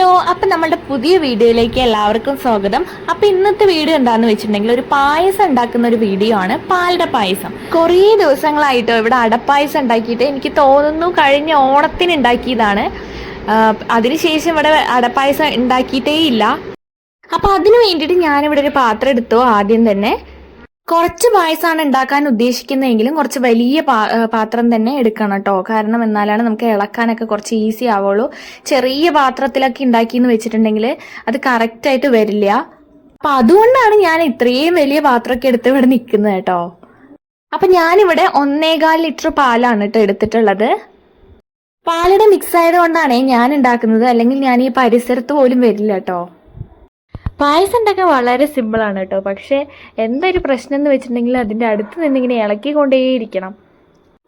Hello അപ്പം നമ്മുടെ പുതിയ വീഡിയോയിലേക്ക് എല്ലാവർക്കും സ്വാഗതം. അപ്പം ഇന്നത്തെ വീഡിയോ എന്താന്ന് വെച്ചിട്ടുണ്ടെങ്കിൽ ഒരു പായസം ഉണ്ടാക്കുന്ന ഒരു വീഡിയോ ആണ് പാലട പായസം. കുറേ ദിവസങ്ങളായിട്ടോ ഇവിടെ അടപ്പായസം ഉണ്ടാക്കിയിട്ട് എനിക്ക് തോന്നുന്നു കഴിഞ്ഞ ഓണത്തിന് ഉണ്ടാക്കിയതാണ്. അതിനുശേഷം ഇവിടെ അടപ്പായസം ഉണ്ടാക്കിയിട്ടേ ഇല്ല. അപ്പം അതിനു വേണ്ടിയിട്ട് ഞാനിവിടെ ഒരു പാത്രം എടുത്തു ആദ്യം തന്നെ. കുറച്ച് പായസമാണ് ഉണ്ടാക്കാൻ ഉദ്ദേശിക്കുന്നതെങ്കിലും കുറച്ച് വലിയ പാത്രം തന്നെ എടുക്കണം കേട്ടോ. കാരണം എന്നാലാണ് നമുക്ക് ഇളക്കാനൊക്കെ കുറച്ച് ഈസി ആവുള്ളൂ. ചെറിയ പാത്രത്തിലൊക്കെ ഉണ്ടാക്കിയെന്ന് വെച്ചിട്ടുണ്ടെങ്കിൽ അത് കറക്റ്റായിട്ട് വരില്ല. അപ്പൊ അതുകൊണ്ടാണ് ഞാൻ ഇത്രയും വലിയ പാത്രമൊക്കെ എടുത്ത് ഇവിടെ നിൽക്കുന്നത് കേട്ടോ. അപ്പൊ ഞാനിവിടെ ഒന്നേകാൽ ലിറ്റർ പാലാണ് കേട്ടോ എടുത്തിട്ടുള്ളത്. പാലയുടെ മിക്സ് ആയതുകൊണ്ടാണ് ഞാൻ ഉണ്ടാക്കുന്നത്. അല്ലെങ്കിൽ ഞാൻ ഈ പരിസരത്ത് പോലും വരില്ല കേട്ടോ. പായസം ഉണ്ടാക്കാൻ വളരെ സിമ്പിളാണ് കേട്ടോ പക്ഷേ എന്തൊരു പ്രശ്നം എന്ന് വെച്ചിട്ടുണ്ടെങ്കിൽ അതിന്റെ അടുത്ത് നിന്നിങ്ങനെ ഇളക്കിക്കൊണ്ടേയിരിക്കണം.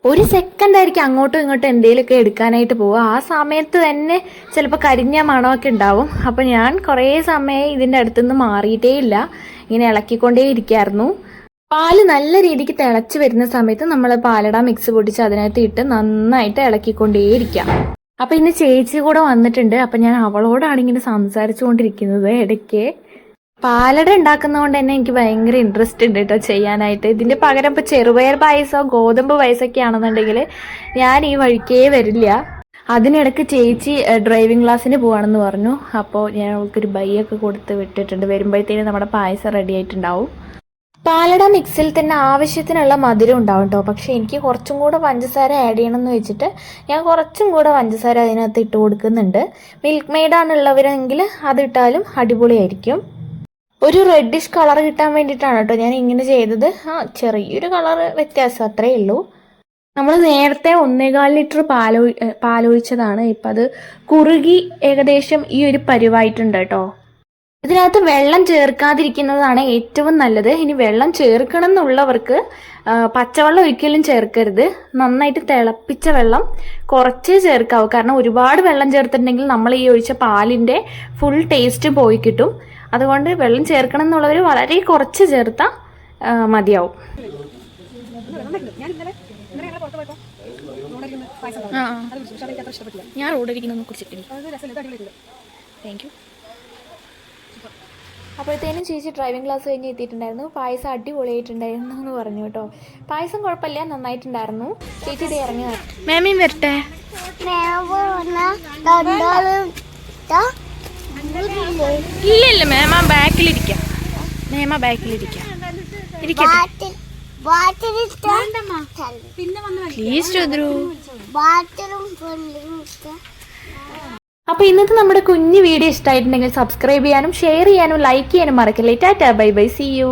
ഒരു സെക്കൻഡ് ആയിരിക്കും അങ്ങോട്ടും ഇങ്ങോട്ടും എന്തെങ്കിലുമൊക്കെ എടുക്കാനായിട്ട് പോവുക. ആ സമയത്ത് തന്നെ ചിലപ്പോൾ കരിഞ്ഞ മണമൊക്കെ ഉണ്ടാവും. അപ്പോൾ ഞാൻ കുറേ സമയം ഇതിന്റെ അടുത്തുനിന്ന് മാറിയിട്ടേ ഇല്ല ഇങ്ങനെ ഇളക്കിക്കൊണ്ടേ ഇരിക്കായിരുന്നു പാൽ നല്ല രീതിക്ക് തിളച്ച് വരുന്ന സമയത്ത് നമ്മൾ പാലട മിക്സ് പൊടിച്ച് അതിനകത്ത് ഇട്ട് നന്നായിട്ട് ഇളക്കിക്കൊണ്ടേയിരിക്കാം. അപ്പൊ ഇന്ന് ചേച്ചി കൂടെ വന്നിട്ടുണ്ട്. അപ്പൊ ഞാൻ അവളോടാണ് ഇങ്ങനെ സംസാരിച്ചുകൊണ്ടിരിക്കുന്നത് ഇടയ്ക്ക്. പാലട ഉണ്ടാക്കുന്നതുകൊണ്ട് തന്നെ എനിക്ക് ഭയങ്കര ഇൻട്രസ്റ്റ് ഉണ്ട് കേട്ടോ ചെയ്യാനായിട്ട്. ഇതിന്റെ പകരം ഇപ്പൊ ചെറുപയർ പായസോ ഗോതമ്പ് പായസമൊക്കെ ആണെന്നുണ്ടെങ്കിൽ ഞാൻ ഈ വഴിക്കേ വരില്ല. അതിനിടയ്ക്ക് ചേച്ചി ഡ്രൈവിംഗ് ക്ലാസ്സിന് പോവാണെന്ന് പറഞ്ഞു. അപ്പോൾ ഞാൻ അവൾക്കൊരു ബൈയൊക്കെ കൊടുത്ത് വിട്ടിട്ടുണ്ട്. വരുമ്പോഴത്തേനും നമ്മുടെ പായസം റെഡി ആയിട്ടുണ്ടാവും. പാലട മിക്സിൽ തന്നെ ആവശ്യത്തിനുള്ള മധുരം ഉണ്ടാവും കേട്ടോ പക്ഷെ എനിക്ക് കുറച്ചും കൂടെ പഞ്ചസാര ആഡ് ചെയ്യണം എന്ന് വെച്ചിട്ട് ഞാൻ കുറച്ചും കൂടെ പഞ്ചസാര അതിനകത്ത് ഇട്ട് കൊടുക്കുന്നുണ്ട്. മിൽക്ക് മെയ്ഡാണുള്ളവരെങ്കിൽ അതിട്ടാലും അടിപൊളിയായിരിക്കും. ഒരു റെഡിഷ് കളർ കിട്ടാൻ വേണ്ടിയിട്ടാണ് കേട്ടോ ഞാൻ ഇങ്ങനെ ചെയ്തത്. ആ ചെറിയൊരു കളർ വ്യത്യാസം അത്രയേ ഉള്ളൂ. നമ്മൾ നേരത്തെ ഒന്നേകാൽ ലിറ്റർ പാലോ പാലൊഴിച്ചതാണ്. ഇപ്പം അത് കുറുകി ഏകദേശം ഈ ഒരു പരുവായിട്ടുണ്ട് കേട്ടോ ഇതിനകത്ത് വെള്ളം ചേർക്കാതിരിക്കുന്നതാണ് ഏറ്റവും നല്ലത്. ഇനി വെള്ളം ചേർക്കണം എന്നുള്ളവർക്ക് പച്ചവെള്ളം ഒരിക്കലും ചേർക്കരുത്. നന്നായിട്ട് തിളപ്പിച്ച വെള്ളം കുറച്ചേ ചേർക്കാവൂ. കാരണം ഒരുപാട് വെള്ളം ചേർത്തിട്ടുണ്ടെങ്കിൽ നമ്മൾ ഈ ഒഴിച്ച പാലിന്റെ ഫുൾ ടേസ്റ്റ് പോയി കിട്ടും. അതുകൊണ്ട് വെള്ളം ചേർക്കണം എന്നുള്ളവർ വളരെ കുറച്ച് ചേർത്താൽ മതിയാവും. ഞാൻ റോഡിരിക്കുന്നൊന്നും കുറിച്ചിട്ടില്ല താങ്ക് യു അപ്പോഴത്തേനും ചേച്ചി ഡ്രൈവിംഗ് ക്ലാസ് കഴിഞ്ഞ് എത്തിയിട്ടുണ്ടായിരുന്നു. പായസം അടിപൊളിയായിട്ടുണ്ടായിരുന്നു എന്ന് പറഞ്ഞു കേട്ടോ. പായസം കുഴപ്പമില്ല നന്നായിട്ടുണ്ടായിരുന്നു. ചേച്ചി ഇത് ഇറങ്ങി മാമിയും വരട്ടെ. ഇല്ല ഇല്ല മേമ ബാക്കിലിരിക്കാം. മേമ ബാക്കിലിരിക്കാം. ഇരിക്കട്ടെ. പ്ലീസ് ചന്ദ്രു അപ്പൊ ഇന്നത്തെ നമ്മുടെ കുഞ്ഞു വീഡിയോ ഇഷ്ടമായിട്ടുണ്ടെങ്കിൽ സബ്സ്ക്രൈബ് ചെയ്യാനും ഷെയർ ചെയ്യാനും ലൈക്ക് ചെയ്യാനും മറക്കല്ലേ. Tata bye bye see you